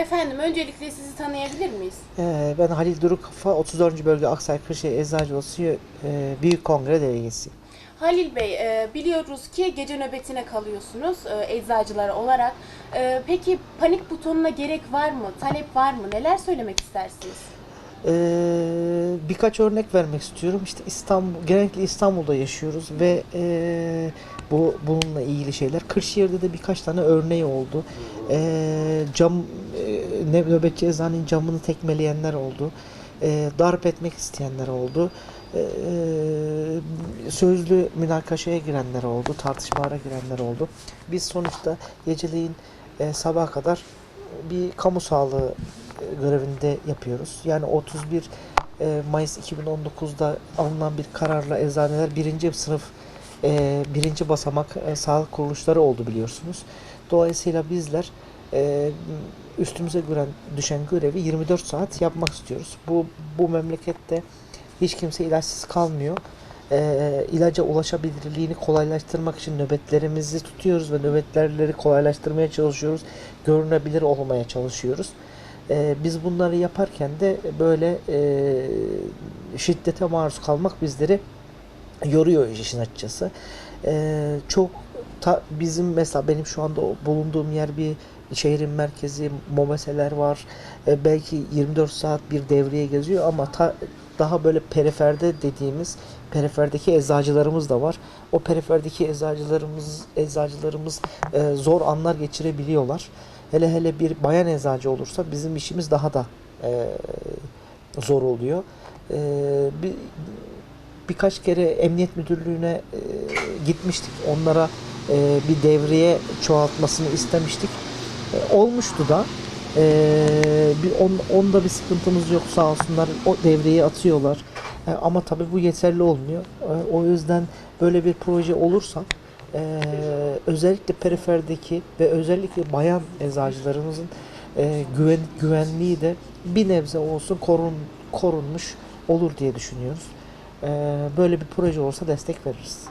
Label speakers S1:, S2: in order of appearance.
S1: Efendim öncelikle sizi tanıyabilir miyiz?
S2: Ee, Ben Halil Duruk Kafa, 34. Bölge Aksay Kırşehir Eczacıoğlu e, Büyük Kongre Delegesi.
S1: Halil Bey, e, biliyoruz ki gece nöbetine kalıyorsunuz e, eczacılar olarak. E, Peki panik butonuna gerek var mı? Talep var mı? Neler söylemek istersiniz?
S2: Ee, birkaç örnek vermek istiyorum. İşte İstanbul, genellikle İstanbul'da yaşıyoruz ve e, bu bununla ilgili şeyler. Kırşehir'de de birkaç tane örneği oldu. Ee, cam e, ne nöbetçi eczanenin camını tekmeleyenler oldu. Ee, darp etmek isteyenler oldu. Ee, sözlü münakaşaya girenler oldu, tartışmalara girenler oldu. Biz sonuçta geceleyin e, sabaha kadar bir kamu sağlığı e, görevinde yapıyoruz. Yani 31 e, Mayıs 2019'da alınan bir kararla eczaneler birinci sınıf e, birinci basamak e, sağlık kuruluşları oldu biliyorsunuz. Dolayısıyla bizler e, üstümüze gören düşen görevi 24 saat yapmak istiyoruz. Bu bu memlekette hiç kimse ilaçsız kalmıyor. E, ilaca ulaşabilirliğini kolaylaştırmak için nöbetlerimizi tutuyoruz ve nöbetlerleri kolaylaştırmaya çalışıyoruz. Görünebilir olmaya çalışıyoruz. E, biz bunları yaparken de böyle e, şiddete maruz kalmak bizleri yoruyor işin açıkçası. E, çok ta- bizim mesela benim şu anda bulunduğum yer bir şehrin merkezi, mobeseler var. E, belki 24 saat bir devreye geziyor ama ta- daha böyle periferde dediğimiz periferdeki eczacılarımız da var. O periferdeki eczacılarımız eczacılarımız e, zor anlar geçirebiliyorlar. Hele hele bir bayan eczacı olursa bizim işimiz daha da e, zor oluyor. E, bir, birkaç kere emniyet müdürlüğüne e, gitmiştik. Onlara e, bir devriye çoğaltmasını istemiştik. E, olmuştu da. E, bir on, onda bir sıkıntımız yok sağ olsunlar. O devriye atıyorlar. E, ama tabii bu yeterli olmuyor. E, o yüzden böyle bir proje olursa e, özellikle periferdeki ve özellikle bayan eczacılarımızın e, güven, güvenliği de bir nebze olsun korun, korunmuş olur diye düşünüyoruz. E, böyle bir proje olsa destek veririz.